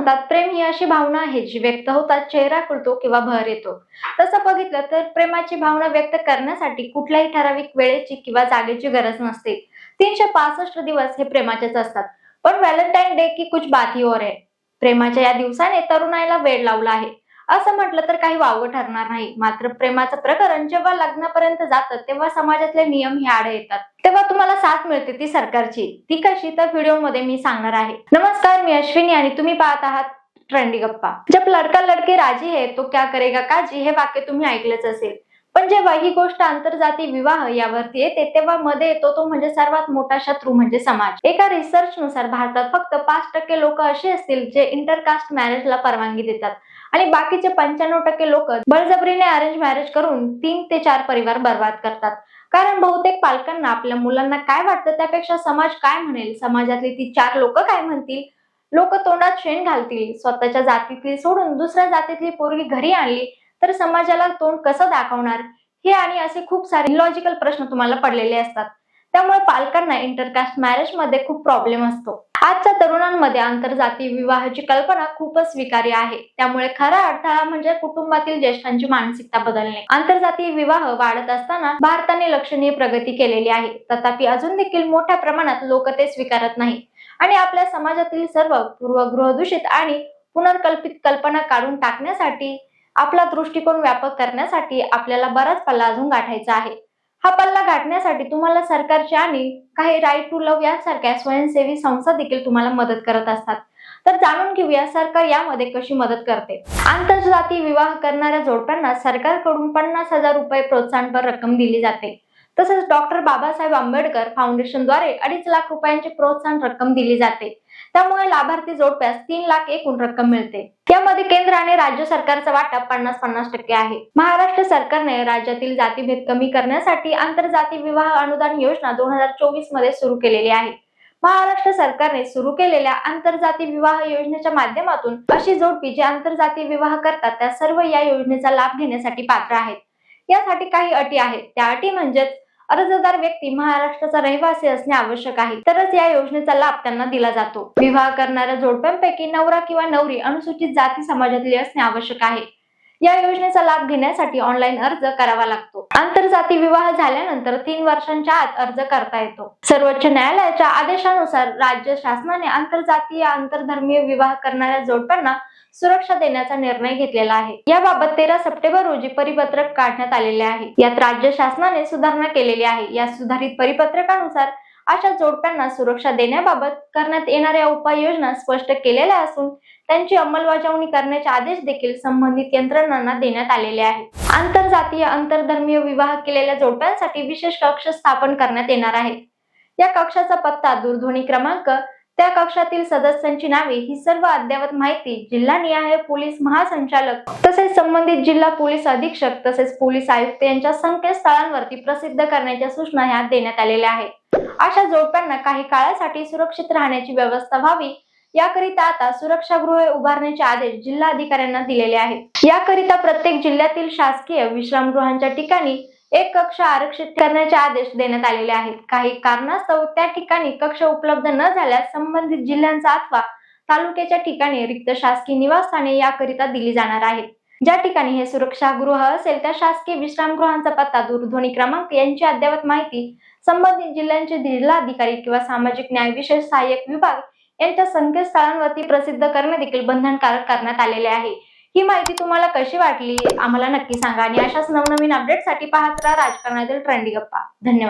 म्हणतात प्रेम ही अशी भावना आहे जी व्यक्त होतात चेहरा खुलतो किंवा भर येतो. तसं बघितलं तर प्रेमाची भावना व्यक्त करण्यासाठी कुठल्याही ठराविक वेळेची किंवा जागेची गरज नसते. तीनशे पासष्ट दिवस हे प्रेमाचेच असतात. पण व्हॅलेंटाईन डे की कुछ बात ही और है. प्रेमाच्या या दिवसाने तरुणाईला वेळ लावला आहे. असं म्हटलं तर काही वावं ठरणार नाही. मात्र प्रेमाचं प्रकरण जेव्हा लग्नापर्यंत जातं तेव्हा समाजातले नियम हे आड येतात. तेव्हा तुम्हाला साथ मिळते ती सरकारची. ती कशी? तर व्हिडिओमध्ये मी सांगणार आहे. नमस्कार मी अश्विनी आणि तुम्ही पाहत आहात ट्रेंडी गप्पा. जब लड़का लड़की राजी है तो क्या करेगा काजी हे वाक्य तुम्ही ऐकलंच असेल. पण जेव्हा ही गोष्ट आंतरजाती विवाह यावरती येते तेव्हा मध्ये येतो तो म्हणजे सर्वात मोठा शत्रू म्हणजे समाज. एका रिसर्च नुसार भारतात फक्त पाच टक्के लोक असे असतील जे इंटरकास्ट मॅरेजला परवानगी देतात. आणि बाकीचे पंच्याण्णव टक्के लोक बळजबरीने अरेंज मॅरेज करून तीन ते चार परिवार बर्बाद करतात. कारण बहुतेक पालकांना आपल्या मुलांना काय वाटतं त्यापेक्षा समाज काय म्हणेल? समाजातली ती चार लोक काय म्हणतील? लोक तोंडात शेण घालतील स्वतःच्या जातीतली सोडून दुसऱ्या जातीतली पोरगी घरी आणली तर समाजाला तोंड कसं दाखवणार? हे आणि असे खूप सारे लॉजिकल प्रश्न तुम्हाला पडलेले असतात. त्यामुळे पालकांना इंटरकास्ट मॅरेजमध्ये खूप प्रॉब्लेम असतो. आजच्या तरुणांमध्ये आंतरजातीय विवाहाची कल्पना खूपच स्वीकार्य आहे. त्यामुळे खरा अडथळा म्हणजे कुटुंबातील ज्येष्ठांची मानसिकता बदलणे. आंतरजातीय विवाह वाढत असताना भारताने लक्षणीय प्रगती केलेली आहे. तथापि अजून देखील मोठ्या प्रमाणात लोक ते स्वीकारत नाही आणि आपल्या समाजातील सर्व पूर्वगृह दूषित आणि पुनर्कल्पित कल्पना काढून टाकण्यासाठी आपला दृष्टिकोन व्यापक करण्यासाठी आपल्याला बराच पल्ला अजून गाठायचा आहे. हा पल्ला गाठण्यासाठी तुम्हाला सरकारचे आणि काही राईट टू लव्ह यासारख्या स्वयंसेवी संस्था देखील तुम्हाला मदत करत असतात. तर जाणून घेऊया सरकार यामध्ये कशी मदत करते. आंतरजातीय विवाह करणाऱ्या जोडप्यांना सरकारकडून पन्नास हजार रुपये प्रोत्साहनपर रक्कम दिली जाते. तसेच डॉक्टर बाबासाहेब आंबेडकर फाउंडेशनद्वारे अडीच लाख रुपयांची प्रोत्साहन रक्कम दिली जाते. त्यामुळे लाभार्थी जोडप्यास तीन लाख एकूण रक्कम मिळते. यामध्ये केंद्र आणि राज्य सरकारचा वाटा पन्नास पन्नास टक्के आहे. महाराष्ट्र सरकारने राज्यातील जातीभेद कमी करण्यासाठी आंतरजाती विवाह अनुदान योजना दोन हजार चोवीसमध्ये सुरू केलेली आहे. महाराष्ट्र सरकारने सुरू केलेल्या आंतरजाती विवाह योजनेच्या माध्यमातून अशी जोडपी जे आंतरजाती विवाह करतात त्या सर्व या योजनेचा लाभ घेण्यासाठी पात्र आहेत. यासाठी काही अटी आहेत. त्या अटी म्हणजेच अर्जदार व्यक्ती महाराष्ट्राचा रहिवासी असणे आवश्यक आहे. तरच या योजनेचा लाभ त्यांना दिला जातो. विवाह करणाऱ्या जोडप्यांपैकी नवरा किंवा नवरी अनुसूचित जाती समाजातली असणे आवश्यक आहे. या योजनेचा लाभ घेण्यासाठी ऑनलाईन अर्ज करावा लागतो. आंतरजाती विवाह झाल्यानंतर तीन वर्षांच्या आत अर्ज करता येतो. सर्वोच्च न्यायालयाच्या आदेशानुसार राज्य शासनाने आंतरजातीय आंतरधर्मीय विवाह करणाऱ्या जोडप्यांना सुरक्षा देण्याचा निर्णय घेतलेला आहे. याबाबत तेरा सप्टेंबर रोजी परिपत्रक काढण्यात आलेले आहे. यात राज्य शासनाने सुधारणा केलेली आहे. या सुधारित परिपत्रकानुसार अशा जोडप्यांना सुरक्षा देण्याबाबत करण्यात येणाऱ्या उपाययोजना स्पष्ट केलेल्या असून त्यांची अंमलबजावणी करण्याचे आदेश देखील संबंधित यंत्रणांना देण्यात आलेले आहेत. आंतरजातीय आंतरधर्मीय विवाह केलेल्या जोडप्यांसाठी विशेष कक्ष स्थापन करण्यात येणार आहे. या कक्षाचा पत्ता दूरध्वनी क्रमांक त्या कक्षातील सदस्यांची नावे ही सर्व अद्ययावत माहिती जिल्हा निहाय पोलीस महासंचालक तसेच संबंधित जिल्हा पोलीस अधीक्षक तसेच पोलीस आयुक्त यांच्या संकेतस्थळांवरती प्रसिद्ध करण्याच्या सूचना ह्या देण्यात आलेल्या आहेत. अशा जोडप्यांना काही काळासाठी सुरक्षित राहण्याची व्यवस्था व्हावी याकरिता आता सुरक्षागृहे उभारण्याचे आदेश जिल्हा अधिकाऱ्यांना दिलेले आहेत. याकरिता प्रत्येक जिल्ह्यातील शासकीय विश्रामगृहांच्या ठिकाणी एक कक्ष आरक्षित करण्याचे आदेश देण्यात आलेले आहेत. काही कारणास्तव त्या ठिकाणी कक्ष उपलब्ध न झाल्यास संबंधित जिल्ह्यांचा अथवा तालुक्याच्या ठिकाणी रिक्त शासकीय निवासस्थाने याकरिता दिली जाणार आहेत. ज्या ठिकाणी हे सुरक्षागृह असेल त्या शासकीय विश्रामगृहांचा पत्ता दूरध्वनी क्रमांक यांची अद्ययावत माहिती संबंधित जिल्ह्यांचे जिल्हाधिकारी किंवा सामाजिक न्याय विशेष सहाय्यक विभाग यांच्या संकेतस्थळांवरती प्रसिद्ध करणे देखील बंधनकारक करण्यात आलेले आहे. ही माहिती तुम्हाला कशी वाटली? आम्हाला नक्की सांगा आणि अशाच नवनवीन अपडेटसाठी पाहत राहा राजकारणातील ट्रेंडी गप्पा. धन्यवाद.